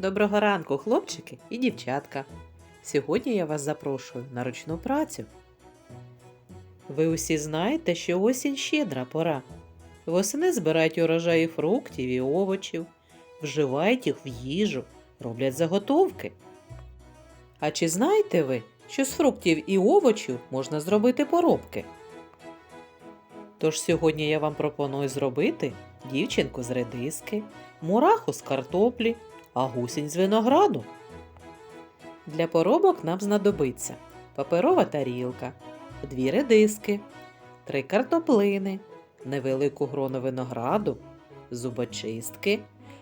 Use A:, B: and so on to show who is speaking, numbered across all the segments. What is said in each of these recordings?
A: Доброго ранку, хлопчики і дівчатка. Сьогодні я вас запрошую на ручну працю. Ви усі знаєте, що осінь щедра пора. Восени збирають урожаї фруктів і овочів, вживають їх в їжу, роблять заготовки. А чи знаєте ви, що з фруктів і овочів можна зробити поробки? Тож сьогодні я вам пропоную зробити дівчинку з редиски, мураху з картоплі, а гусінь з винограду. Для поробок нам знадобиться паперова тарілка, дві редиски, три картоплини, невелику грону винограду, зубочистки,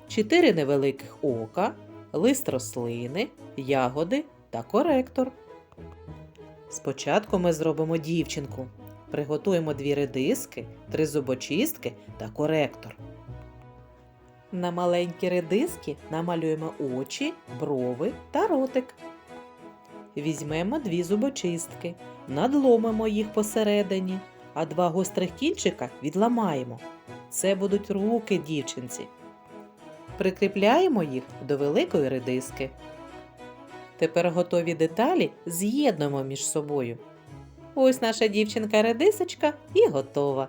A: чотири невеликих ока, лист рослини, ягоди та коректор. Спочатку ми зробимо дівчинку. Приготуємо дві редиски, три зубочистки та коректор. На маленькі редиски намалюємо очі, брови та ротик. Візьмемо дві зубочистки, надломимо їх посередині, а два гострих кінчика відламаємо. Це будуть руки дівчинці. Прикріпляємо їх до великої редиски. Тепер готові деталі з'єднуємо між собою. Ось наша дівчинка-редисочка і готова.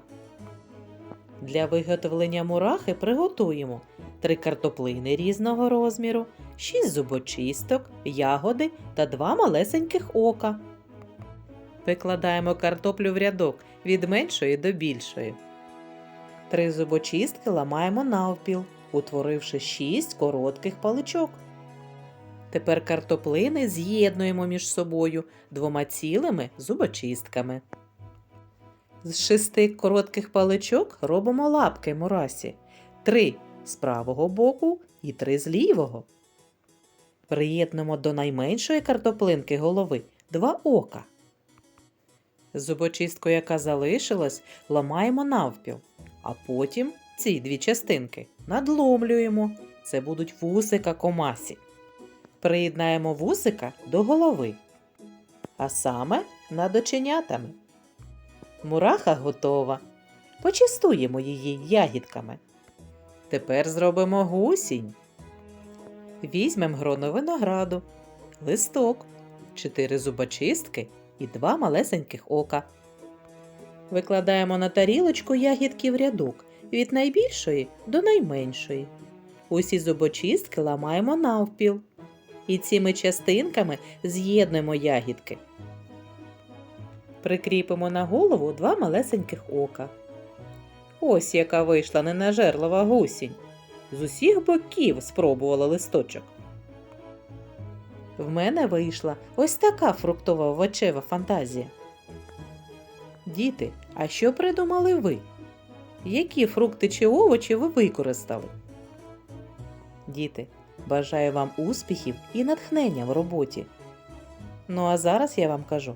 A: Для виготовлення мурахи приготуємо 3 картоплини різного розміру, 6 зубочисток, ягоди та 2 малесеньких ока. Викладаємо картоплю в рядок від меншої до більшої. Три зубочистки ламаємо навпіл, утворивши 6 коротких паличок. Тепер картоплини з'єднуємо між собою двома цілими зубочистками. З шести коротких паличок робимо лапки мурасі. Три з правого боку і три з лівого. Приєднуємо до найменшої картоплинки голови два ока. Зубочистку, яка залишилась, ламаємо навпіл, а потім ці дві частинки надломлюємо. Це будуть вусика комасі. Приєднаємо вусика до голови, а саме над оченятами. Мураха готова. Почистуємо її ягідками. Тепер зробимо гусінь. Візьмемо гроно винограду, листок, чотири зубочистки і два малесеньких ока. Викладаємо на тарілочку ягідки в рядок від найбільшої до найменшої. Усі зубочистки ламаємо навпіл. І цими частинками з'єднуємо ягідки. Прикріпимо на голову два малесеньких ока. Ось яка вийшла ненажерлива гусінь. З усіх боків спробувала листочок. В мене вийшла ось така фруктова овочева фантазія. Діти, а що придумали ви? Які фрукти чи овочі ви використали? Діти, бажаю вам успіхів і натхнення в роботі. Ну а зараз я вам кажу